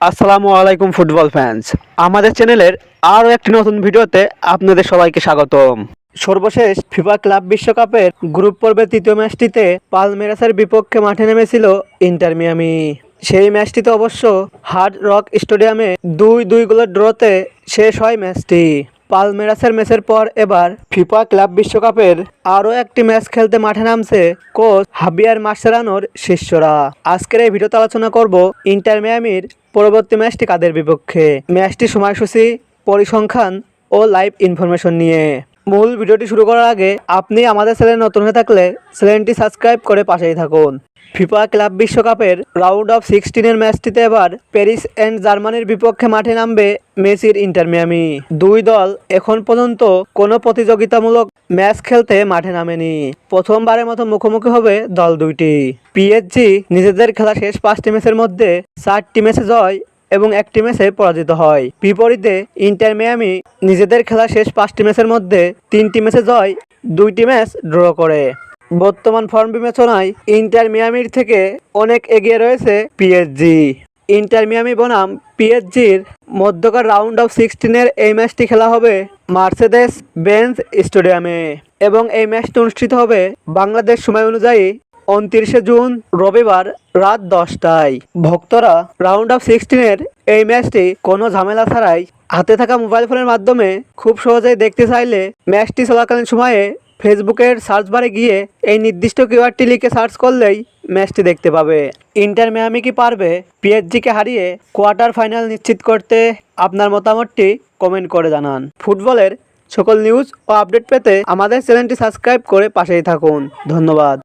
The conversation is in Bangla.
আসসালামু আলাইকুম ফুটবল ফ্যান্স আমাদের চ্যানেলের আরও একটি নতুন ভিডিওতে আপনাদের সবাইকে স্বাগতম। সর্বশেষ ফিফা ক্লাব বিশ্বকাপের গ্রুপ পর্বের তৃতীয় ম্যাচটিতে পালমেরাসের বিপক্ষে মাঠে নেমেছিল ইন্টার মিয়ামি। সেই ম্যাচটিতে অবশ্য হার্ড রক স্টেডিয়ামে দুই দুই গোলের ড্রতে শেষ হয় ম্যাচটি। পালমেরাসের ম্যাচের পর এবার ফিফা ক্লাব বিশ্বকাপের আরও একটি ম্যাচ খেলতে মাঠে নামছে কোচ হাবিয়ার মার্সেরানোর শিষ্যরা। আজকের এই ভিডিওতে আলোচনা করব ইন্টার মিয়ামির পরবর্তী ম্যাচটি কাদের বিপক্ষে। ম্যাচটি সময়সূচি, পরিসংখ্যান ও লাইভ ইনফরমেশন নিয়ে। মূল ভিডিওটি শুরু করার আগে আপনি আমাদের চ্যানেলে নতুন হয়ে থাকলে চ্যানেলটি সাবস্ক্রাইব করে পাশেই থাকুন। ফিফা ক্লাব বিশ্বকাপের রাউন্ড অফ সিক্সটিনের ম্যাচটিতে এবার প্যারিস অ্যান্ড জার্মানির বিপক্ষে মাঠে নামবে মেসির ইন্টারমিয়ামি দুই দল এখন পর্যন্ত কোনো প্রতিযোগিতামূলক ম্যাচ খেলতে মাঠে নামেনি। প্রথমবারের মতো মুখোমুখি হবে দল দুইটি। পিএসজি নিজেদের খেলা শেষ পাঁচটি ম্যাচের মধ্যে চারটি ম্যাচে জয় এবং একটি ম্যাচে পরাজিত হয়। বিপরীতে ইন্টার মিয়ামি নিজেদের খেলা শেষ পাঁচটি ম্যাচের মধ্যে তিনটি ম্যাচে জয়, দুইটি ম্যাচ ড্র করে। বর্তমান ফর্ম বিবেচনায় ইন্টার মিয়ামির থেকে অনেক এগিয়ে রয়েছে পিএসজি। ইন্টার মিয়ামি বনাম পিএসজির মধ্যকার রাউন্ড অফ সিক্সটিনের এই ম্যাচটি খেলা হবে মার্সেদেস বেঞ্চ স্টেডিয়ামে এবং এই ম্যাচটি অনুষ্ঠিত হবে বাংলাদেশ সময় অনুযায়ী উনত্রিশে জুন, রবিবার রাত দশটায়। ভক্তরা রাউন্ড অফ সিক্সটিনের এই ম্যাচটি কোনো ঝামেলা ছাড়াই হাতে থাকা মোবাইল ফোনের মাধ্যমে খুব সহজেই দেখতে চাইলে ম্যাচটি চলাকালীন সময়ে ফেসবুকের সার্চ বারে গিয়ে এই নির্দিষ্ট কিওয়ার্ডটি লিখে সার্চ করলেই ম্যাচটি দেখতে পাবে। ইন্টার মিয়ামি কি পারবে পিএসজিকে হারিয়ে কোয়ার্টার ফাইনাল নিশ্চিত করতে আপনার মতামতটি কমেন্ট করে জানান। ফুটবলের সকল নিউজ ও আপডেট পেতে আমাদের চ্যানেলটি সাবস্ক্রাইব করে পাশেই থাকুন। ধন্যবাদ।